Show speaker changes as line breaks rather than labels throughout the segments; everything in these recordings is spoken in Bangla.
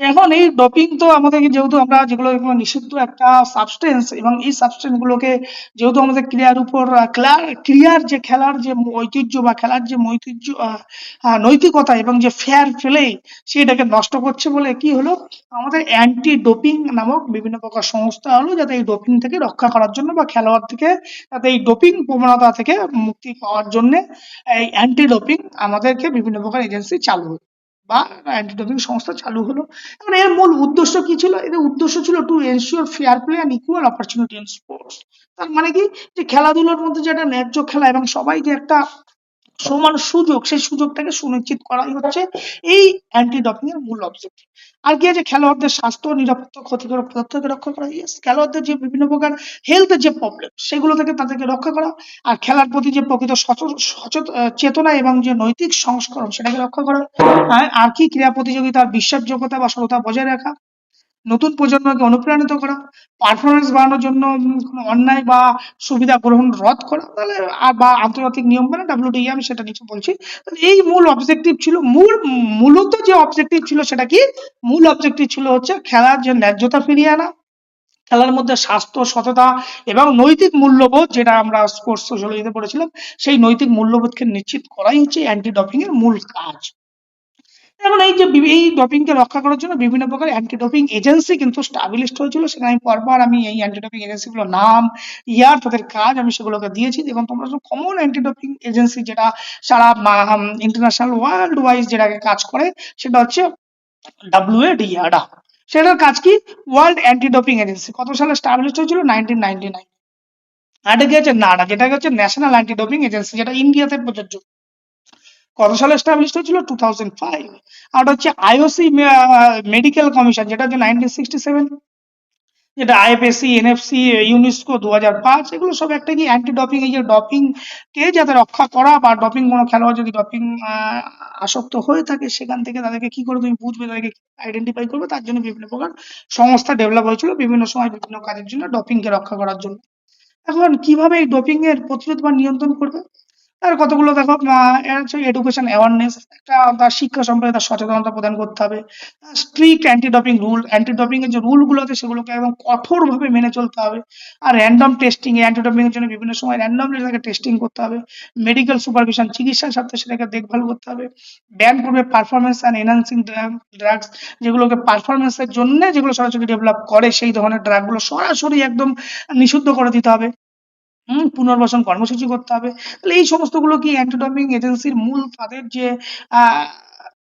এখন এই ডোপিং তো আমাদেরকে যেহেতু আমরা যেগুলো এগুলো নিষিদ্ধ একটা সাবস্টেন্স এবং এই সাবস্টেন্স গুলোকে যেহেতু আমাদের ক্রিয়ার উপর ক্লিয়ার ক্রিয়ার যে খেলার যে ঐতিহ্য বা খেলার যে ঐতিহ্য নৈতিকতা এবং যে ফেয়ার প্লে সেটাকে নষ্ট করছে বলে কি হলো? আমাদের অ্যান্টি ডোপিং নামক বিভিন্ন প্রকার সংস্থা হলো যাতে এই ডোপিং থেকে রক্ষা করার জন্য বা খেলোয়াড় থেকে যাতে এই ডোপিং প্রবণতা থেকে মুক্তি পাওয়ার জন্য এই অ্যান্টি ডোপিং আমাদেরকে বিভিন্ন প্রকার এজেন্সি চালু বা অ্যান্টি ডোপিং সংস্থা চালু হলো। এখন এর মূল উদ্দেশ্য কি ছিল? এদের উদ্দেশ্য ছিল to ensure fair play and equal opportunity in sports তার মানে কি? যে খেলাধুলার মধ্যে যে একটা ন্যায্য খেলা এবং সবাইকে একটা সমান সুযোগ, সেই সুযোগটাকে সুনিশ্চিত করাই হচ্ছে এই অ্যান্টি ডপিং এর মূল অবজেক্টিভ আর কি আছে? খেলোয়াড়দের স্বাস্থ্য, নিরাপত্তা ক্ষতিকারক পদার্থ থেকে রক্ষা করা ইয়েস খেলোয়াড়দের যে বিভিন্ন প্রকার হেলথের যে প্রবলেম সেগুলো থেকে তাদেরকে রক্ষা করা আর খেলার প্রতি যে প্রকৃত চেতনা এবং যে নৈতিক সংস্করণ, সেটাকে রক্ষা করা। আর- আর কি ক্রীড়া প্রতিযোগিতার বিশ্বাসযোগ্যতা বা সততা বজায় রাখা নতুন প্রজন্মকে অনুপ্রাণিত করা পারফরমেন্স বাড়ানোর জন্য অন্যায় বা সুবিধা গ্রহণ রদ করা, তাহলে বা আন্তর্জাতিক নিয়ম মানে ডাব্লিউটিই আমি সেটা নিচে বলছি। এই মূল অবজেক্টিভ ছিল, মূল, মূলত যে অবজেক্টিভ ছিল সেটা কি? মূল অবজেক্টিভ ছিল হচ্ছে খেলার যে ন্যায্যতা ফিরিয়ে আনা, খেলার মধ্যে স্বাস্থ্য, সততা এবং নৈতিক মূল্যবোধ যেটা আমরা স্পোর্টস সোশ্যালজিতে পড়েছিলাম, সেই নৈতিক মূল্যবোধকে নিশ্চিত করাই হচ্ছে অ্যান্টি ডপিং এর মূল কাজ। এখন এই যে এই ডোপিং কে রক্ষা করার জন্য বিভিন্ন প্রকার অ্যান্টি ডোপিং এজেন্সি কিন্তু স্টাবলিশড হয়েছিল। সেখানে আমি পরপর আমি এই অ্যান্টি ডোপিং এজেন্সি গুলোর নাম, ইয়ার, তাদের কাজ আমি সেগুলোকে দিয়েছি। এবং তোমরা কমন অ্যান্টি ডোপিং এজেন্সি যেটা সারা ইন্টারন্যাশনাল ওয়ার্ল্ড ওয়াইজ যেটাকে কাজ করে, সেটা হচ্ছে ডাব্লিউএডিআডা সেটার কাজ কি? ওয়ার্ল্ড অ্যান্টি ডোপিং এজেন্সি কত সালে স্টাবলিশড হয়েছিল? নাইনটিন নাইনটি নাইন আর এটা কি হচ্ছে নাডা যেটা হচ্ছে ন্যাশনাল অ্যান্টি ডোপিং এজেন্সি যেটা ইন্ডিয়াতে প্রযোজ্য। কত সালে এস্টাবলিশড হয়েছিল টু থাউজেন্ড ফাইভ আর হচ্ছে আইওসি মেডিকেল কমিশন যেটা হচ্ছে নাইনটিন সিক্সটি সেভেন যেটা আইএফএসি এনএফসি ইউনেস্কো দু হাজার পাঁচ এগুলো সব একটা কি অ্যান্টি ডপিং এই যে ডপিং কে যাতে রক্ষা করা বা ডপিং কোনো খেলোয়াড় যদি ডপিং আসক্ত হয়ে থাকে, সেখান থেকে তাদেরকে কি করে তুমি বুঝবে, তাদেরকে আইডেন্টিফাই করবে, তার জন্য বিভিন্ন প্রকার সংস্থা ডেভেলপ হয়েছিল বিভিন্ন সময় বিভিন্ন কাজের জন্য ডপিংকে রক্ষা করার জন্য। এখন কীভাবে এই ডোপিং এর প্রতিরোধ বা নিয়ন্ত্রণ করবে? তার কতগুলো দেখো এডুকেশন অ্যাওয়ারনেস একটা তার শিক্ষা সম্পর্কে তার সচেতনতা প্রদান করতে হবে। Strict anti doping rule anti doping এর যে রুলগুলো আছে সেগুলোকে একদম কঠোরভাবে মেনে চলতে হবে। আর র্যান্ডম টেস্টিং অ্যান্টি ডপিং এর জন্য বিভিন্ন সময় র্যান্ডমলি তাকে টেস্টিং করতে হবে। মেডিকেল সুপারভিশন চিকিৎসার সাথে সেটাকে দেখভাল করতে হবে। ব্যান করবে পারফরমেন্স অ্যান্ড এনহান্সিং ড্রাগস যেগুলোকে পারফরমেন্স এর জন্য যেগুলো সরাসরি ডেভেলপ করে, সেই ধরনের ড্রাগগুলো সরাসরি একদম নিষিদ্ধ করে দিতে হবে। পুনর্বাসন কর্মসূচি করতে হবে। তাহলে এই সমস্তগুলো কি অ্যান্টি ডপিং এজেন্সির মূল তাদের যে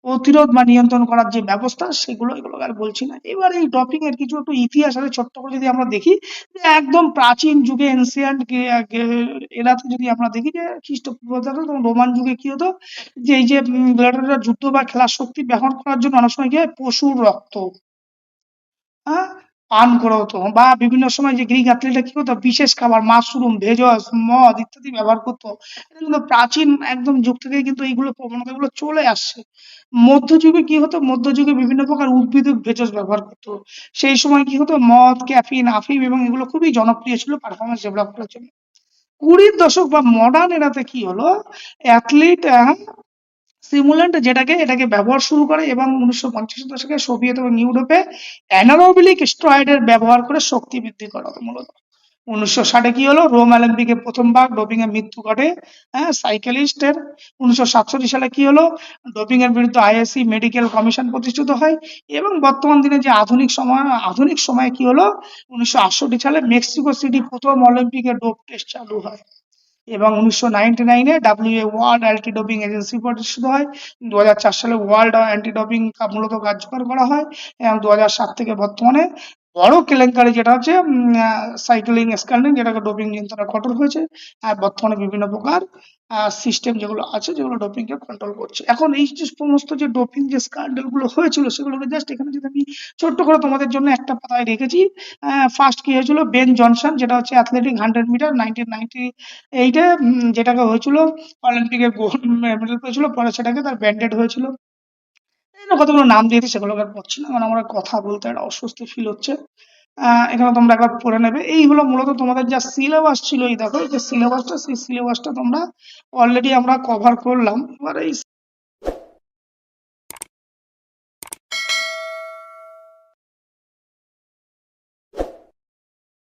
প্রতিরোধ বা নিয়ন্ত্রণ করার যে ব্যবস্থা, সেগুলো এগুলো আর বলছি না। এবার এই ডপিং এর কিছু একটু ইতিহাস আছে, ছোট্ট করে যদি আমরা দেখি, যে একদম প্রাচীন যুগে এনসিয়েন্ট এরাতে যদি আমরা দেখি যে খ্রিস্টপূর্ব তখন রোমান যুগে কি হতো, যে এই যে গ্ল্যাডিয়েটররা যুদ্ধ বা খেলার শক্তি ব্যবহার করার জন্য অনেক সময় পশুর রক্ত হ্যাঁ? পান করে হতো বা বিভিন্ন সময় যে গ্রিক অ্যাথলিটরা কি করতো, বিশেষ খাবার, মাশরুম, ভেষজ, মদ ইত্যাদি ব্যবহার করতো। এটা কিন্তু প্রাচীন একদম যুগ থেকে কিন্তু এইগুলো প্রবণতাগুলো চলে আসছে। মধ্যযুগে কি হতো? মধ্যযুগে বিভিন্ন প্রকার উদ্ভিদ ভেষজ ব্যবহার করতো। সেই সময় কি হতো? মদ, ক্যাফিন, আফিম এবং এগুলো খুবই জনপ্রিয় ছিল পারফরমেন্স ডেভেলপ করার জন্য। কুড়ির দশক বা মডার্ন এরাতে কি হলো? অ্যাথলিট সিমুল্যান্ট যেটাকে, এটাকে ব্যবহার শুরু করে এবং উনিশশো পঞ্চাশের দশকে সোভিয়েত এবং ইউরোপে অ্যানারোবিলিক স্টেরয়েডের ব্যবহার করে শক্তি বৃদ্ধি করা হতো মূলত। উনিশশো ষাটে কি হলো? রোম অলিম্পিকে প্রথমবার ডোপিং এর মৃত্যু ঘটে। হ্যাঁ সাইকেলিস্টের উনিশশো সাতষট্টি সালে কি হলো? ডোপিং এর বিরুদ্ধে আইএসসি মেডিকেল কমিশন প্রতিষ্ঠিত হয় এবং বর্তমান দিনে যে আধুনিক সময়, আধুনিক সময়ে কি হলো? উনিশশো আটষট্টি সালে মেক্সিকো সিটি প্রথম অলিম্পিকে ডোপ টেস্ট চালু হয়। এবং উনিশশো নাইনটি নাইনে WA world anti doping agency প্রতিষ্ঠিত হয়। দু হাজার চার সালে ওয়ার্ল্ড অ্যান্টি ডোপিং মূলত কার্যকর করা হয়। এবং দু সাত থেকে বর্তমানে বড় কেলেঙ্কারি যেটা হচ্ছে সাইক্লিং স্ক্যান্ডিং যেটাকে ডোপিং নিয়ন্ত্রণে কঠোর হয়েছে, আর বর্তমানে বিভিন্ন প্রকার সিস্টেম যেগুলো আছে যেগুলো ডোপিং কে কন্ট্রোল করছে। এখন এই যে সমস্ত যে ডোপিং যে স্ক্যান্ডেলগুলো হয়েছিল সেগুলোকে জাস্ট এখানে যদি আমি ছোট্ট করে তোমাদের জন্য একটা পাতায় রেখেছি ফার্স্ট কি হয়েছিল? বেন জনসন যেটা হচ্ছে athletic hundred metre nineteen ninety এইটে যেটাকে হয়েছিল অলিম্পিকে গোল্ড মেডেল পেয়েছিল, পরে সেটাকে তার ব্যান্ডেড হয়েছিল। কতগুলো নাম দিয়েছি সেগুলোকে আর পড়ছি না, কারণ আমার কথা বলতে একটা অস্বস্তি ফিল হচ্ছে। এখানে তোমরা একবার পড়ে নেবে। এই হলো মূলত তোমাদের যা সিলেবাস ছিল এই দেখো, যে সিলেবাসটা সেই সিলেবাসটা তোমরা অলরেডি আমরা কভার করলাম। এবার এই